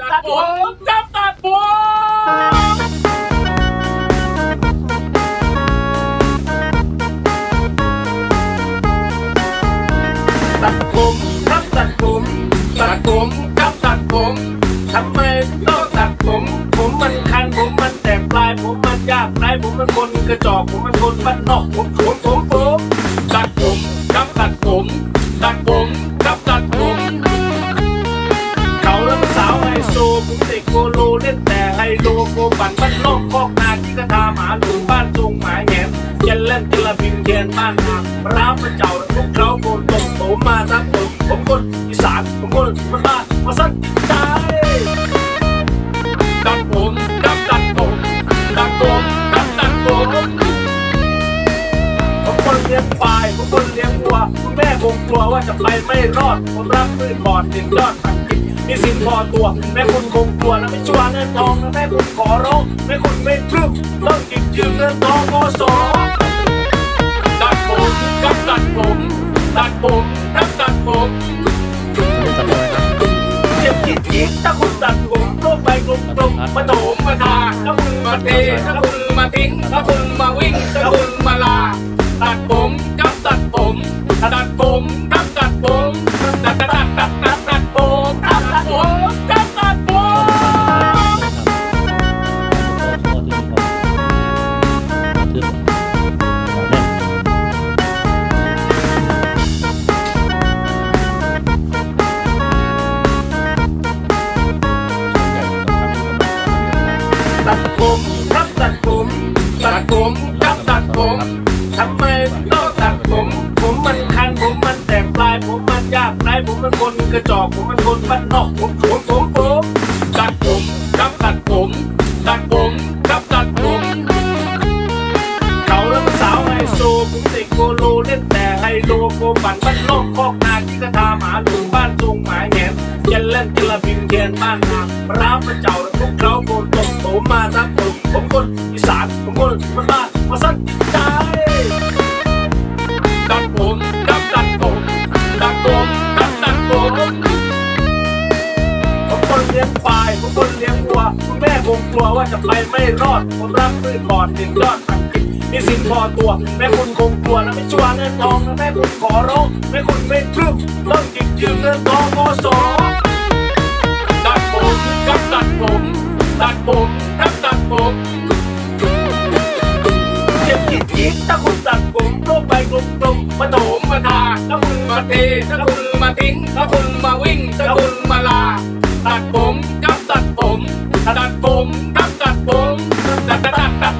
ตัดผมจับตัดผมตัดผมครับตัดผมตัดผมครับตัดผมทำไมต้องตัดผม ผมมันคันผมมันแตกปลาย ผมมันยากไรผมมันคนกระจอกผมมันคนบ้านนอกผมผมผมผมตัดผมครับตัดผมตัดผม นานนาร้าวมาเจ้าพวกเขาโกนตกผมมาทั้งผมผมคนอีสานผมคนมันบ้านมาสั้นใจตัดผมดับตัดผมตัดผมดับตัดผมผมคนเลี้ยงควายผมคนเลี้ยงวัวคุณแม่คงกลัวว่าจะไปไม่รอดผมรักพืชบอดถึงยอดผักกินมีสินพอตัวแม่คุณคงกลัวนะไม่ชัวเงินทองนะแม่คุณขอร้องแม่คุณไม่พรึบต้องกินยืมเงินทองโอสอตัดผม กับตัดผมตัดผมกับตัดผมตัดเลยครับเจ็บจิตจิตถ้าคุณตัดผมโลกไปกลมกลมๆมาโถมมาทาถ้าคุณมาเทถ้าคุณมาทิ้งถ้าคุณมาวิ่งถ้าคุณมาลา ตัดผมกับตัดผมตัดผม ผมครับตัดผมทำไมต้องตัดผม ผมมันคันผมมันแตกปลาย ผมมันยากไรผมมันคนกระจอกผมมันคนบ้านนอกผมผมผมผมตัดผมครับตัดผมตัดผมครับตัดผมเขาแล้วมันสาวไฮโซผมเด็กโกโลเล่นแต่ไฮโลโกปั่นบ้านนอกคอกนาที่กระทาหมาหลุมบ้านทรงหมาแหงยันเล่นกระบินเทียนบ้านนาร้าวมาเจ้าแล้วพวกเขาโกนตกผมมาทั้งผมผม สานผมคนมันบ้ามาสั้นใจตัดผมกับตัดผมตัดผมกับตัดผมผมคนเลี้ยงควายผมคนเลี้ยงวัวคุณแม่คงกลัวว่าจะไปไม่รอดผมรักพืชบอดถึงยอดผักกินมีสินพอตัว แม่คุณคงกลัวนะไม่ชัวร์เงินทองนะแม่คุณขอร้องแม่คุณไม่พรึบต้องกินยืมเงินทองโอสอตัดผมกับตัดผมตัดผมกับตัดผม จ็บจิตจิตถ้าคุณตัดผมโลกไปกลมๆมาโถมมาทาถ้าคุณมาเทถ้าคุณมาทิ้งถ้าคุณมาวิ่งถ้าคุณมาลา ตัดผมกับตัดผม ตัดผมกับตัดผมตัดตัดตัดตัดตัดตัด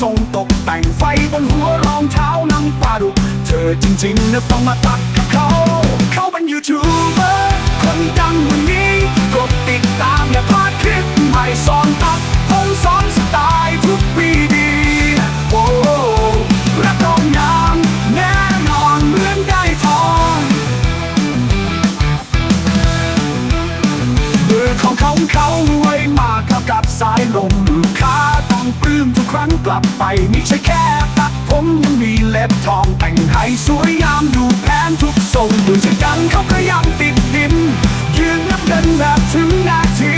ทรงตกแต่งไฟบนหัวรองเท้าน้ำปลาดุกเธอจริงๆนะต้องมาตัดกับเขา เขาเป็นยูทูบเบอร์คนดังวันนี้กดติดตามอย่าพลาดคลิปใหม่สอนตัดผมสอนสไตล์ทุกปีดีโอ้รับรองงามแน่นอนเหมือนได้ทองมือของเขาเขาไว้มากเข้ากับสายลม ลื้มทุกครั้งกลับไปไม่ใช่แค่ตัดผมยังมีเล็บทองแต่งให้สวยงามดูแพนทุกทรงดูเช่นกันเขาก็ยังติดดินยืนนับเดินแบบถึงนาที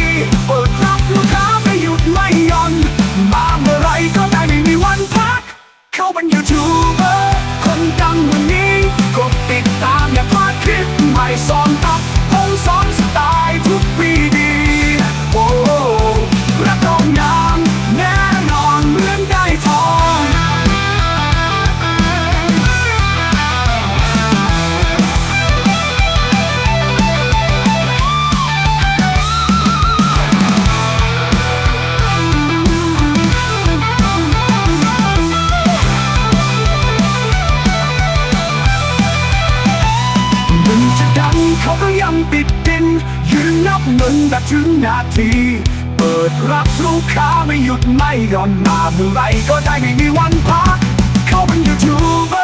ดังเขาก็ยังปิดดิน ยืนนับเงินแบบถึงนาที เปิดรับลูกค้าไม่หยุดไม่ย่อนมาเมื่อไหรก็ได้ไม่มีวันพัก เขาเป็นยูทูบเบอร์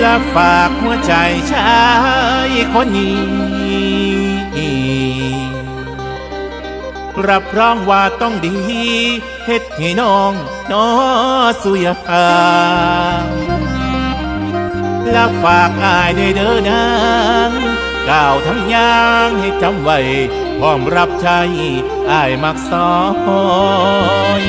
และฝากหัวใจชายคนนี้ รับรองว่าต้องดีเฮ็ดให้น้องน้อสุยภาและฝากอายได้เด้อนางกล่าวทั้งยางให้จำไว้พร้อมรับใช้อายมักซอย